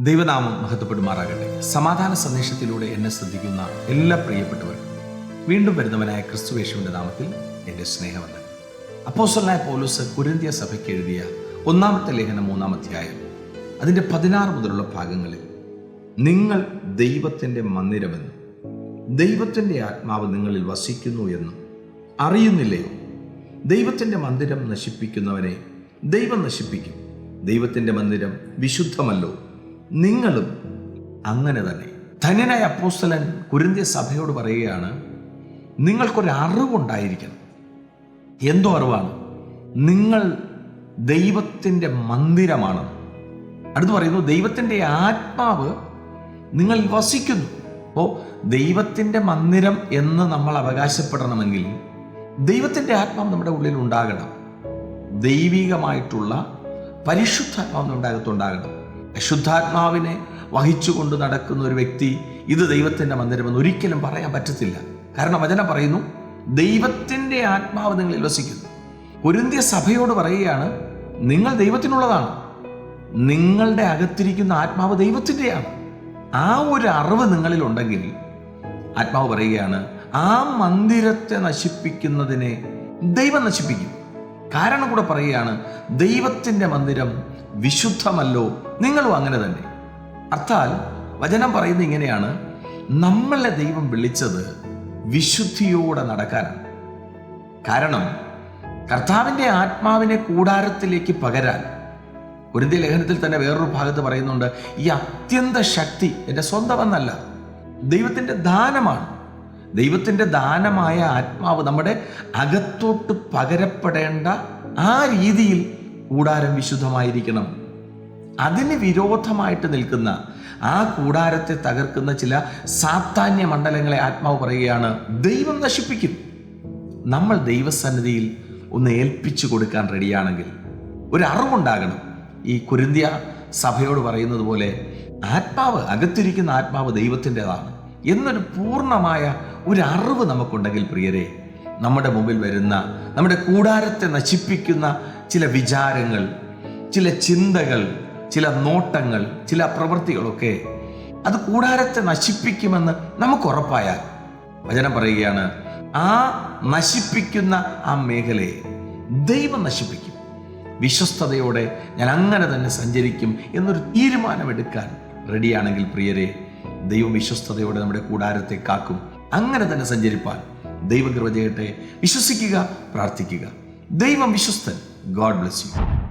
ദൈവനാമം മഹത്വപ്പെടുമാറാകട്ടെ. സമാധാന സന്ദേശത്തിലൂടെ എന്നെ ശ്രദ്ധിക്കുന്ന എല്ലാ പ്രിയപ്പെട്ടവരും വീണ്ടും വരുന്നവനായ ക്രിസ്തുവേശുവിന്റെ നാമത്തിൽ എന്റെ സ്നേഹമെന്ന് അപ്പോസ്റ്റലായ പോലൂസ് കുരന്തിയ സഭയ്ക്ക് എഴുതിയ ഒന്നാമത്തെ ലേഖനം മൂന്നാം അധ്യായം അതിന്റെ പതിനാറ് മുതലുള്ള ഭാഗങ്ങളിൽ നിങ്ങൾ ദൈവത്തിന്റെ മന്ദിരമെന്നും ദൈവത്തിന്റെ ആത്മാവ് നിങ്ങളിൽ വസിക്കുന്നു എന്നും അറിയുന്നില്ലയോ? ദൈവത്തിന്റെ മന്ദിരം നശിപ്പിക്കുന്നവനെ ദൈവം നശിപ്പിക്കും. ദൈവത്തിന്റെ മന്ദിരം വിശുദ്ധമല്ലോ. നിങ്ങളും അങ്ങനെ തന്നെ. ധന്യനായ അപ്പോസ്തലൻ കുരിന്തിയ സഭയോട് പറയുകയാണ് നിങ്ങൾക്കൊരു അറിവുണ്ടായിരിക്കണം. എന്തോ അറിവാണ്? നിങ്ങൾ ദൈവത്തിന്റെ മന്ദിരമാണ്. അടുത്ത് പറയുന്നു ദൈവത്തിന്റെ ആത്മാവ് നിങ്ങൾ വസിക്കുന്നു. അപ്പോൾ ദൈവത്തിന്റെ മന്ദിരം എന്ന് നമ്മൾ അവകാശപ്പെടണമെങ്കിൽ ദൈവത്തിന്റെ ആത്മാവ് നമ്മുടെ ഉള്ളിൽ ഉണ്ടാകണം. ദൈവികമായിട്ടുള്ള പരിശുദ്ധാത്മാവ് നമ്മുടെ അശുദ്ധാത്മാവിനെ വഹിച്ചുകൊണ്ട് നടക്കുന്ന ഒരു വ്യക്തി ഇത് ദൈവത്തിന്റെ മന്ദിരമെന്ന് ഒരിക്കലും പറയാൻ പറ്റത്തില്ല. കാരണം വചനം പറയുന്നു ദൈവത്തിന്റെ ആത്മാവ് നിങ്ങളിൽ വസിക്കുന്നു. പൊരുന്തിയ സഭയോട് പറയുകയാണ് നിങ്ങൾ ദൈവത്തിനുള്ളതാണ്. നിങ്ങളുടെ അകത്തിരിക്കുന്ന ആത്മാവ് ദൈവത്തിന്റെയാണ്. ആ ഒരു അറിവ് നിങ്ങളിൽ ഉണ്ടെങ്കിൽ ആത്മാവ് പറയുകയാണ് ആ മന്ദിരത്തെ നശിപ്പിക്കുന്നതിനെ ദൈവം നശിപ്പിക്കും. കാരണം കൂടെ പറയുകയാണ് ദൈവത്തിന്റെ മന്ദിരം വിശുദ്ധമല്ലോ. നിങ്ങളും അങ്ങനെ തന്നെ. അർത്ഥാൽ വചനം പറയുന്നത് ഇങ്ങനെയാണ്. നമ്മളെ ദൈവം വിളിച്ചത് വിശുദ്ധിയോടെ നടക്കാനാണ്. കാരണം കർത്താവിന്റെ ആത്മാവിനെ കൂടാരത്തിലേക്ക് പകരാൻ. കുരുന്തി ലേഖനത്തിൽ തന്നെ വേറൊരു ഭാഗത്ത് പറയുന്നുണ്ട് ഈ അത്യന്ത ശക്തി എന്റെ സ്വന്തമെന്നല്ല ദൈവത്തിന്റെ ദാനമാണ്. ദൈവത്തിന്റെ ദാനമായ ആത്മാവ് നമ്മുടെ അകത്തോട്ട് പകരപ്പെടേണ്ട ആ രീതിയിൽ കൂടാരം വിശുദ്ധമായിരിക്കണം. അതിന് വിരോധമായിട്ട് നിൽക്കുന്ന ആ കൂടാരത്തെ തകർക്കുന്ന ചില സാത്താന്യ മണ്ഡലങ്ങളെ ആത്മാവ് പറയുകയാണ് ദൈവം നശിപ്പിക്കും. നമ്മൾ ദൈവസന്നിധിയിൽ ഒന്ന് ഏൽപ്പിച്ചു കൊടുക്കാൻ റെഡിയാണെങ്കിൽ ഒരു അറിവുണ്ടാകണം. ഈ കുരുന്തിയ സഭയോട് പറയുന്നത് പോലെ ആത്മാവ് അകത്തിരിക്കുന്ന ആത്മാവ് ദൈവത്തിന്റെതാണ്. എന്നൊരു പൂർണമായ ഒരു അറിവ് നമുക്കുണ്ടെങ്കിൽ പ്രിയരെ നമ്മുടെ മുമ്പിൽ വരുന്ന നമ്മുടെ കൂടാരത്തെ നശിപ്പിക്കുന്ന ചില വിചാരങ്ങൾ ചില ചിന്തകൾ ചില നോട്ടങ്ങൾ ചില പ്രവൃത്തികളൊക്കെ അത് കൂടാരത്തെ നശിപ്പിക്കുമെന്ന് നമുക്ക് ഉറപ്പായാൽ വചനം പറയുകയാണ് ആ നശിപ്പിക്കുന്ന ആ മേഖലയെ ദൈവം നശിപ്പിക്കും. വിശ്വസ്തയോടെ ഞാൻ അങ്ങനെ തന്നെ സഞ്ചരിക്കും എന്നൊരു തീരുമാനമെടുക്കാൻ റെഡിയാണെങ്കിൽ പ്രിയരെ ദൈവം വിശ്വസ്തയോടെ നമ്മുടെ കൂടാരത്തെ കാക്കും. അങ്ങനെ തന്നെ സഞ്ചരിപ്പാൻ ദൈവം കൃപ ചെയ്യട്ടെ. വിശ്വസിക്കുക പ്രാർത്ഥിക്കുക. ദൈവം വിശ്വസ്തൻ. God bless you.